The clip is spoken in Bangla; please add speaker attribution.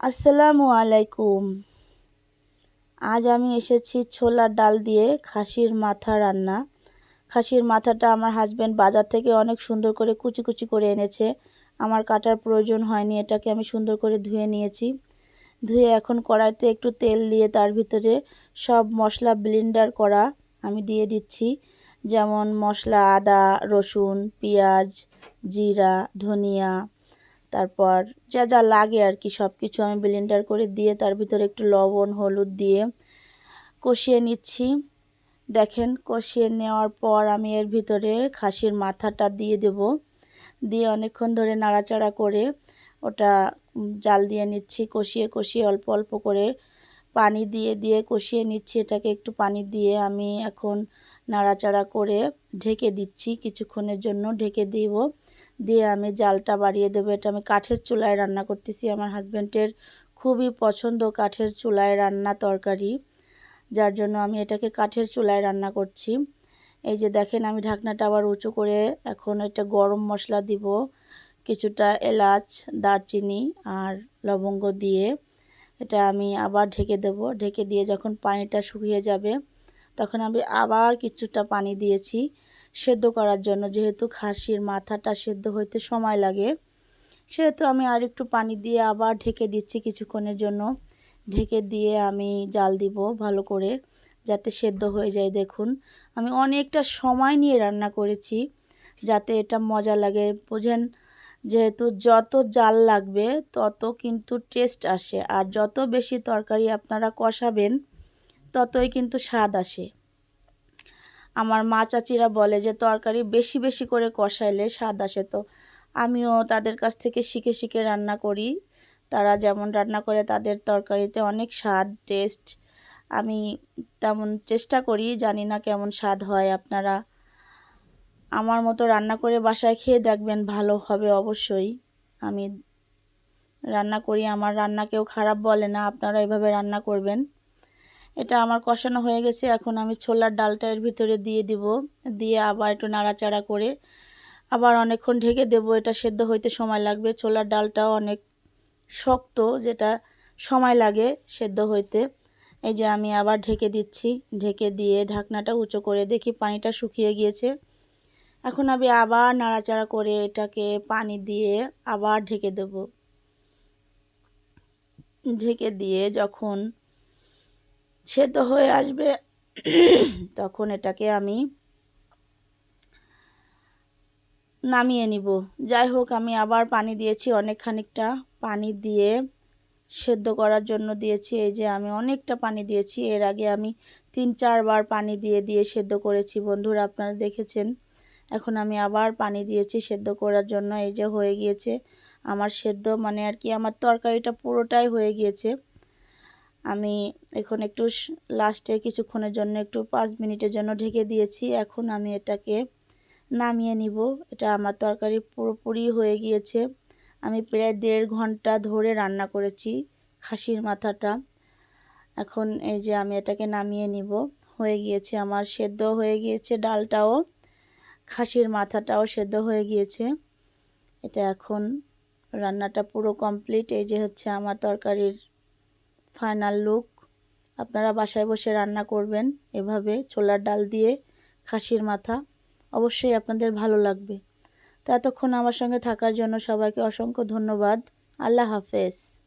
Speaker 1: আসসালামু আলাইকুম। আজ আমি এসেছি ছোলার ডাল দিয়ে খাসির মাথা রান্না। খাসির মাথাটা আমার হাজব্যান্ড বাজার থেকে অনেক সুন্দর করে কুচি কুচি করে এনেছে। আমার কাটার প্রয়োজন হয়নি, এটাকে আমি সুন্দর করে ধুয়ে নিয়েছি। ধুয়ে এখন কড়াইতে একটু তেল দিয়ে তার ভিতরে সব মশলা ব্লেন্ডার করা আমি দিয়ে দিচ্ছি। যেমন মশলা, আদা, রসুন, পেঁয়াজ, জিরা, ধনিয়া তারপর যা যা লাগে আর কি সব কিছু আমি ব্লেন্ডার করে দিয়ে তার ভিতরে একটু লবণ, হলুদ দিয়ে কষিয়ে নিচ্ছি। দেখেন, কষিয়ে নেওয়ার পর আমি এর ভিতরে খাসির মাথাটা দিয়ে দেব। দিয়ে অনেকক্ষণ ধরে নাড়াচাড়া করে ওটা জাল দিয়ে নিচ্ছি, কষিয়ে কষিয়ে অল্প অল্প করে পানি দিয়ে দিয়ে কষিয়ে নিচ্ছি। এটাকে একটু পানি দিয়ে আমি এখন নাড়াচাড়া করে ঢেকে দিচ্ছি। কিছুক্ষণের জন্য ঢেকে দিব। দিয়ে আমি জালটা বাড়িয়ে দেবো। এটা আমি কাঠের চুলায় রান্না করতেছি। আমার হাজব্যান্ডের খুবই পছন্দ কাঠের চুলায় রান্না তরকারি, যার জন্য আমি এটাকে কাঠের চুলায় রান্না করছি। এই যে দেখেন, আমি ঢাকনাটা আবার উঁচু করে এখন এটা গরম মশলা দিব, কিছুটা এলাচ, দারচিনি আর লবঙ্গ দিয়ে। এটা আমি আবার ঢেকে দেব। ঢেকে দিয়ে যখন পানিটা শুকিয়ে যাবে, তখন আমি আবার কিছুটা পানি দিয়েছি। সেদ্ধ করার জন্য, যেহেতু খাসির মাথাটা সেদ্ধ হইতে সময় লাগে, সেহেতু আমি আর একটু পানি দিয়ে আবার ঢেকে দিচ্ছি কিছুক্ষণের জন্য। ঢেকে দিয়ে আমি জাল দিব ভালো করে, যাতে সেদ্ধ হয়ে যায়। দেখুন, আমি অনেকটা সময় নিয়ে রান্না করেছি, যাতে এটা মজা লাগে। বোঝেন, যেহেতু যত জাল লাগবে, তত কিন্তু টেস্ট আসে। আর যত বেশি তরকারি আপনারা কষাবেন, ততই কিন্তু স্বাদ আসে। আমার মা চাচিরা বলে যে, তরকারি বেশি বেশি করে কষাইলে স্বাদ আসে তো। আমিও তাদের কাছ থেকে শিখে শিখে রান্না করি। তারা যেমন রান্না করে, তাদের তরকারিতে অনেক স্বাদ, টেস্ট। আমি তেমন চেষ্টা করি, জানি না কেমন স্বাদ হয় আপনারা। আমার মতো রান্না করে বাসায় খেয়ে দেখবেন ভালো হবে অবশ্যই। আমি রান্না করি, আমার রান্না কেউ খারাপ বলে না, আপনারা এভাবে রান্না করবেন। এটা আমার কষানো হয়ে গেছে। এখন আমি ছোলার ডালটা এর ভিতরে দিয়ে দিব। দিয়ে আবার একটু নাড়াচাড়া করে আবার অনেকক্ষণ ঢেকে দেব। এটা সেদ্ধ হইতে সময় লাগবে। ছোলার ডালটাও অনেক শক্ত, যেটা সময় লাগে সেদ্ধ হইতে। এই যে আমি আবার ঢেকে দিচ্ছি। ঢেকে দিয়ে ঢাকনাটা উঁচু করে দেখি পানিটা শুকিয়ে গিয়েছে। এখন আমি আবার নাড়াচাড়া করে এটাকে পানি দিয়ে আবার ঢেকে দেব। ঢেকে দিয়ে যখন সেদ্ধ হয়ে আসবে, তখন এটাকে আমি নামিয়ে নিব। যাই হোক, আমি আবার পানি দিয়েছি অনেক খানিকটা পানি দিয়ে সেদ্ধ করার জন্য দিয়েছি। এই যে আমি অনেকটা পানি দিয়েছি, এর আগে আমি তিন চারবার পানি দিয়ে দিয়ে সেদ্ধ করেছি। বন্ধুরা, আপনারা দেখেছেন? এখন আমি আবার পানি দিয়েছি সেদ্ধ করার জন্য। এই যে হয়ে গিয়েছে, আমার সেদ্ধ মানে আর কি আমার তরকারিটা পুরোটাই হয়ে গিয়েছে। আমি এখন একটু লাস্টে কিছুক্ষণের জন্য একটু পাঁচ মিনিটের জন্য ঢেকে দিয়েছি। এখন আমি এটাকে নামিয়ে নিব। এটা আমার তরকারি পুরোপুরি হয়ে গিয়েছে। আমি প্রায় দেড় ঘণ্টা ধরে রান্না করেছি খাসির মাথাটা। এখন এই যে আমি এটাকে নামিয়ে নিব। হয়ে গিয়েছে আমার সেদ্ধ হয়ে গিয়েছে ডালটাও। খাসির মাথাটাও সেদ্ধ হয়ে গিয়েছে। এটা এখন রান্নাটা পুরো কমপ্লিট এই যে হচ্ছে আমার তরকারির ফাইনাল লুক। আপনারা বাসায় বসে রান্না করবেন এভাবে ছোলার ডাল দিয়ে খাসির মাথা। অবশ্যই আপনাদের ভালো লাগবে। তো এতক্ষণ আমার সঙ্গে থাকার জন্য সবাইকে অসংখ্য ধন্যবাদ। আল্লাহ হাফেজ।